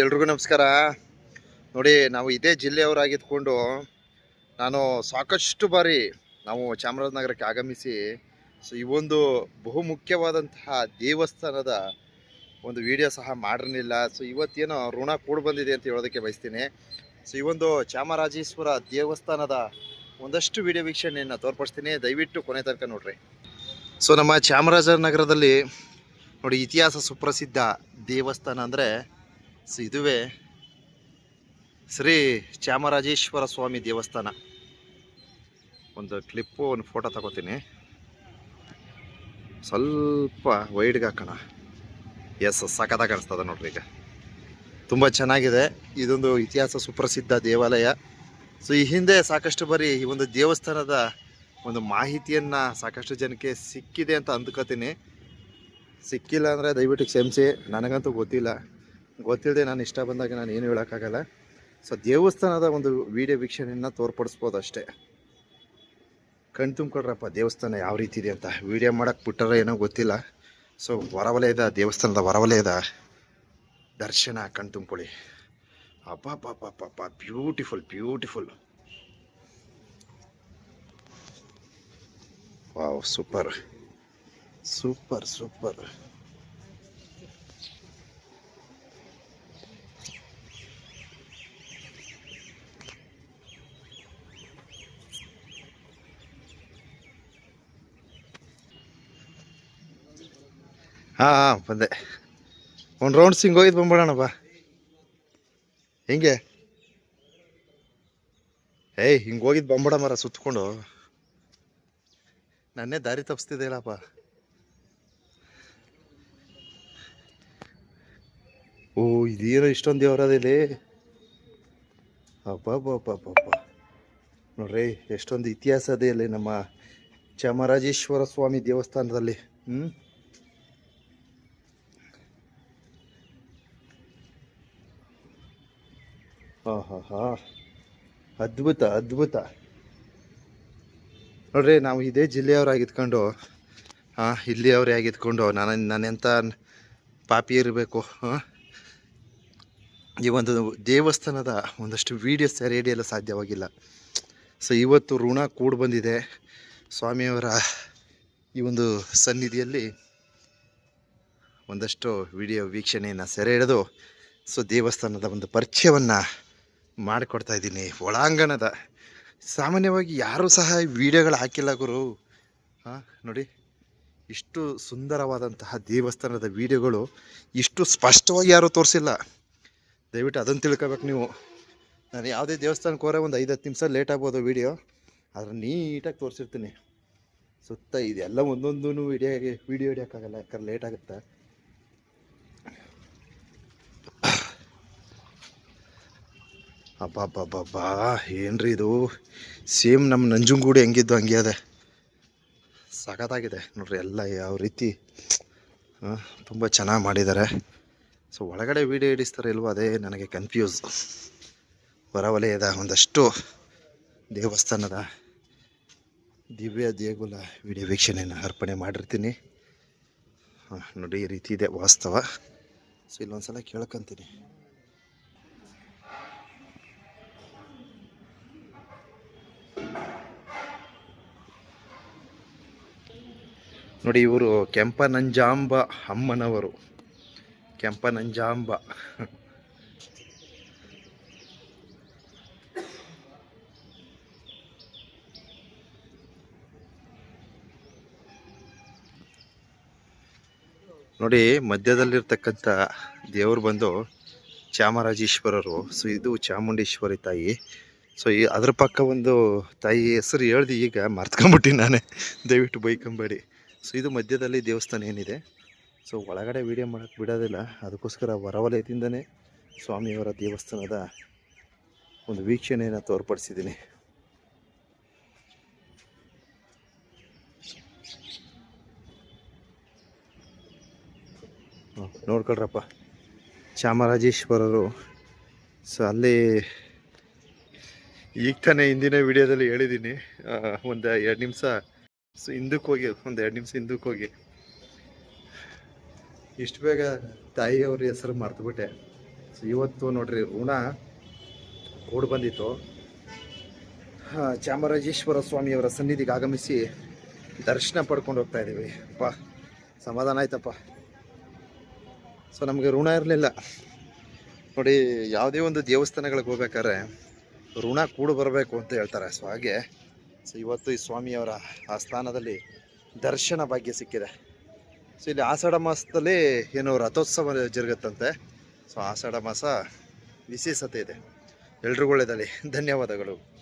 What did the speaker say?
ಎಲ್ರಿಗೂ ನಮಸ್ಕಾರ. ನೋಡಿ, ನಾವು ಇದೇ ಜಿಲ್ಲೆಯವರಾಗಿದ್ದುಕೊಂಡು ನಾನು ಸಾಕಷ್ಟು ಬಾರಿ ನಾವು ಚಾಮರಾಜನಗರಕ್ಕೆ ಆಗಮಿಸಿ, ಸೊ, ಈ ಒಂದು ಬಹುಮುಖ್ಯವಾದಂತಹ ದೇವಸ್ಥಾನದ ಒಂದು ವಿಡಿಯೋ ಸಹ ಮಾಡಿರಲಿಲ್ಲ. ಸೊ, ಇವತ್ತೇನೋ ಋಣ ಕೂಡ ಬಂದಿದೆ ಅಂತ ಹೇಳೋದಕ್ಕೆ ಬಯಸ್ತೀನಿ. ಸೊ, ಈ ಒಂದು ಚಾಮರಾಜೇಶ್ವರ ದೇವಸ್ಥಾನದ ಒಂದಷ್ಟು ವಿಡಿಯೋ ವೀಕ್ಷಣೆಯನ್ನು ತೋರ್ಪಡಿಸ್ತೀನಿ. ದಯವಿಟ್ಟು ಕೊನೆ ತನಕ ನೋಡ್ರಿ. ಸೊ, ನಮ್ಮ ಚಾಮರಾಜನಗರದಲ್ಲಿ ನೋಡಿ, ಇತಿಹಾಸ ಸುಪ್ರಸಿದ್ಧ ದೇವಸ್ಥಾನ ಅಂದರೆ ಸೊ ಇದುವೇ ಶ್ರೀ ಚಾಮರಾಜೇಶ್ವರ ಸ್ವಾಮಿ ದೇವಸ್ಥಾನ. ಒಂದು ಕ್ಲಿಪ್ಪು ಒಂದು ಫೋಟೋ ತಗೋತೀನಿ. ಸ್ವಲ್ಪ ವೈಡ್ಗೆ ಹಾಕೋಣ. ಎಸ್ ಸಖತ್ತಾಗಿ ಕಾಣಿಸ್ತದೆ ನೋಡ್ರಿ ಈಗ. ತುಂಬ ಚೆನ್ನಾಗಿದೆ. ಇದೊಂದು ಇತಿಹಾಸ ಸುಪ್ರಸಿದ್ಧ ದೇವಾಲಯ. ಸೊ ಈ ಹಿಂದೆ ಸಾಕಷ್ಟು ಬಾರಿ ಈ ಒಂದು ದೇವಸ್ಥಾನದ ಒಂದು ಮಾಹಿತಿಯನ್ನು ಸಾಕಷ್ಟು ಜನಕ್ಕೆ ಸಿಕ್ಕಿದೆ ಅಂತ ಅಂದ್ಕೋತೀನಿ. ಸಿಕ್ಕಿಲ್ಲ ಅಂದರೆ ದಯವಿಟ್ಟು ಕ್ಷಮಿಸಿ. ನನಗಂತೂ ಗೊತ್ತಿಲ್ಲ. ಗೊತ್ತಿಲ್ಲದೆ ನಾನು ಇಷ್ಟ ಬಂದಾಗ ನಾನು ಏನು ಹೇಳೋಕ್ಕಾಗಲ್ಲ. ಸೊ, ದೇವಸ್ಥಾನದ ಒಂದು ವಿಡಿಯೋ ವೀಕ್ಷಣೆಯನ್ನು ತೋರ್ಪಡಿಸ್ಬೋದು ಅಷ್ಟೇ. ಕಣ್ ತುಂಬಿಕೊಡ್ರಪ್ಪ ದೇವಸ್ಥಾನ ಯಾವ ರೀತಿ ಇದೆ ಅಂತ. ವಿಡಿಯೋ ಮಾಡೋಕ್ಕೆ ಬಿಟ್ಟರೆ ಏನೋ ಗೊತ್ತಿಲ್ಲ. ಸೊ ಹೊರವಲಯದ ದೇವಸ್ಥಾನದ ಹೊರವಲಯದ ದರ್ಶನ ಕಣ್ ತುಂಬಿಕೊಳ್ಳಿ. ಅಪ್ಪ beautiful beautiful. Wow, super. Super super. ಹಾಂ ಹಾಂ, ಬಂದೆ. ಒಂದು ರೌಂಡ್ ಸಿಂಗ್ ಹೋಗಿದ್ದು ಬಂದ್ಬಿಡೋಣಪ್ಪ ಹೆಂಗೆ? ಏಯ್, ಹಿಂಗೆ ಹೋಗಿದ್ದು ಬಂದ್ಬಿಡ ಮರ ಸುತ್ತಕೊಂಡು ನನ್ನೇ ದಾರಿ ತಪ್ಪಿಸ್ತಿದ್ದೆ ಇಲ್ಲಪ್ಪ ಓ, ಇದೇನೋ ಇಷ್ಟೊಂದು ದೇವರದಿಲ್ಲಿ ಅಪ್ಪ ನೋಡ್ರಿ, ಎಷ್ಟೊಂದು ಇತಿಹಾಸ ಇದೆ ಇಲ್ಲಿ ನಮ್ಮ ಚಾಮರಾಜೇಶ್ವರ ಸ್ವಾಮಿ ದೇವಸ್ಥಾನದಲ್ಲಿ. ಹ್ಞೂ ಹಾಂ ಹಾಂ ಹಾಂ ಅದ್ಭುತ ಅದ್ಭುತ. ನೋಡ್ರಿ, ನಾವು ಇದೇ ಜಿಲ್ಲೆಯವರಾಗಿದ್ಕೊಂಡು, ಹಾಂ, ಇಲ್ಲಿಯವರೇ ಆಗಿದ್ಕೊಂಡು, ನಾನು ನಾನೆಂಥ ಪಾಪಿ ಇರಬೇಕು ಈ ಒಂದು ದೇವಸ್ಥಾನದ ಒಂದಷ್ಟು ವೀಡಿಯೋಸ್ ಸೆರೆ ಹಿಡಿಯಲು ಸಾಧ್ಯವಾಗಿಲ್ಲ. ಸೊ ಇವತ್ತು ಋಣ ಕೂಡಿ ಬಂದಿದೆ. ಸ್ವಾಮಿಯವರ ಈ ಒಂದು ಸನ್ನಿಧಿಯಲ್ಲಿ ಒಂದಷ್ಟು ವಿಡಿಯೋ ವೀಕ್ಷಣೆಯನ್ನು ಸೆರೆ ಹಿಡಿದು, ಸೊ, ದೇವಸ್ಥಾನದ ಒಂದು ಪರಿಚಯವನ್ನು ಮಾಡಿಕೊಡ್ತಾ ಇದ್ದೀನಿ. ಒಳಾಂಗಣದ. ಸಾಮಾನ್ಯವಾಗಿ ಯಾರೂ ಸಹ ವಿಡಿಯೋಗಳು ಹಾಕಿಲ್ಲ ಗುರು. ಹಾಂ ನೋಡಿ, ಇಷ್ಟು ಸುಂದರವಾದಂತಹ ದೇವಸ್ಥಾನದ ವಿಡಿಯೋಗಳು ಇಷ್ಟು ಸ್ಪಷ್ಟವಾಗಿ ಯಾರೂ ತೋರಿಸಿಲ್ಲ. ದಯವಿಟ್ಟು ಅದನ್ನು ತಿಳ್ಕೊಬೇಕು ನೀವು. ನಾನು ಯಾವುದೇ ದೇವಸ್ಥಾನಕ್ಕೆ ಹೋದ್ರೆ ಒಂದು ಐದು ಹತ್ತು ನಿಮಿಷ ಲೇಟ್ ಆಗ್ಬೋದು ವಿಡಿಯೋ. ಆದರೆ ನೀಟಾಗಿ ತೋರಿಸಿರ್ತೀನಿ. ಸುತ್ತ ಇದೆಲ್ಲ ಒಂದೊಂದು ವಿಡಿಯೋ ವಿಡಿಯೋ ಹಿಡಿಯೋಕ್ಕಾಗಲ್ಲ. ಯಾಕಂದ್ರೆ ಲೇಟ್ ಆಗುತ್ತೆ? ಅಬ್ಬಬ್ಬಬ್ಬಬ್ಬಾ, ಏನ್ರಿ ಇದು? ಸೇಮ್ ನಮ್ಮ ನಂಜುಂಗೂಡಿ ಹೆಂಗಿದ್ದು ಹಂಗೆ ಅದೇ. ಸಖತ್ತಾಗಿದೆ. ನೋಡ್ರಿ, ಎಲ್ಲ ಯಾವ ರೀತಿ ತುಂಬ ಚೆನ್ನಾಗಿ ಮಾಡಿದ್ದಾರೆ ಸೊ, ಒಳಗಡೆ ವೀಡಿಯೋ ಹಿಡಿಸ್ತಾರೆ ಇಲ್ವೋ ಅದೇ ನನಗೆ ಕನ್ಫ್ಯೂಸ್ ಹೊರವಲಯದ ಒಂದಷ್ಟು ದೇವಸ್ಥಾನದ ದಿವ್ಯ ದೇಗುಲ ವಿಡಿಯೋ ವೀಕ್ಷಣೆಯನ್ನು ಅರ್ಪಣೆ ಮಾಡಿರ್ತೀನಿ. ನೋಡಿ, ಈ ರೀತಿ ಇದೆ ವಾಸ್ತವ. ಸೊ, ಇಲ್ಲೊಂದ್ಸಲ ಕೇಳ್ಕೊಂತೀನಿ. ನೋಡಿ, ಇವರು ಕೆಂಪನಂಜಾಂಬ ಅಮ್ಮನವರು. ಕೆಂಪನಂಜಾಂಬ. ನೋಡಿ, ಮಧ್ಯದಲ್ಲಿರ್ತಕ್ಕಂಥ ದೇವರು ಬಂದು ಚಾಮರಾಜೇಶ್ವರರು, ಸೊ ಇದು ಚಾಮುಂಡೇಶ್ವರಿ ತಾಯಿ. ಸೊ ಈ ಅದ್ರ ಪಕ್ಕ ಒಂದು ತಾಯಿ ಹೆಸರು ಹೇಳ್ದು ಈಗ ಮರ್ತ್ಕೊಂಬಿಟ್ಟಿನಿ ನಾನೇ. ದಯವಿಟ್ಟು ಬೈಕೊಂಬೇಡಿ. ಸೊ ಇದು ಮಧ್ಯದಲ್ಲಿ ದೇವಸ್ಥಾನ ಏನಿದೆ? ಸೊ ಒಳಗಡೆ ವೀಡಿಯೋ ಮಾಡೋಕ್ಕೆ ಬಿಡೋದಿಲ್ಲ. ಅದಕ್ಕೋಸ್ಕರ ಹೊರವಲಯದಿಂದನೇ ಸ್ವಾಮಿಯವರ ದೇವಸ್ಥಾನದ ಒಂದು ವೀಕ್ಷಣೆಯನ್ನು ತೋರ್ಪಡಿಸಿದ್ದೀನಿ. ನೋಡ್ಕೊಳ್ರಪ್ಪ. ಚಾಮರಾಜೇಶ್ವರರು. ಸೊ ಅಲ್ಲಿ ಈಗ ತಾನೇ ಹಿಂದಿನ ವಿಡಿಯೋದಲ್ಲಿ ಹೇಳಿದ್ದೀನಿ. ಒಂದು ಎರಡು ನಿಮಿಷ ಸೊ ಹಿಂದಕ್ಕೆ ಹೋಗಿ, ಒಂದು ಎರಡು ನಿಮಿಷ ಹಿಂದಕ್ಕೆ ಹೋಗಿ. ಇಷ್ಟು ಬೇಗ ತಾಯಿಯವ್ರ ಹೆಸರು ಮರ್ತುಬಿಟ್ಟೆ. ಸೊ ಇವತ್ತು ನೋಡ್ರಿ, ಋಣ ಕೂಡ ಬಂದಿತ್ತು. ಚಾಮರಾಜೇಶ್ವರ ಸ್ವಾಮಿಯವರ ಸನ್ನಿಧಿಗೆ ಆಗಮಿಸಿ ದರ್ಶನ ಪಡ್ಕೊಂಡು ಹೋಗ್ತಾ ಇದ್ದೀವಿ ಅಪ್ಪ, ಸಮಾಧಾನ ಆಯ್ತಪ್ಪ. ಸೊ ನಮಗೆ ಋಣ ಇರಲಿಲ್ಲ. ನೋಡಿ, ಯಾವುದೇ ಒಂದು ದೇವಸ್ಥಾನಗಳಿಗೆ ಹೋಗ್ಬೇಕಾದ್ರೆ ಋಣ ಕೂಡ ಬರಬೇಕು ಅಂತ ಹೇಳ್ತಾರೆ. ಸೊ ಹಾಗೆ ಸೊ ಇವತ್ತು ಈ ಸ್ವಾಮಿಯವರ ಆ ಸ್ಥಾನದಲ್ಲಿ ದರ್ಶನ ಭಾಗ್ಯ ಸಿಕ್ಕಿದೆ. ಸೊ ಇಲ್ಲಿ ಆಷಾಢ ಮಾಸದಲ್ಲಿ ಏನೋ ರಥೋತ್ಸವ ಜರುಗುತ್ತಂತೆ. ಸೊ ಆಷಾಢ ಮಾಸ ವಿಶೇಷತೆ ಇದೆ. ಎಲ್ರಿಗೂ ಒಳ್ಳೆಯದಲ್ಲಿ ಧನ್ಯವಾದಗಳು.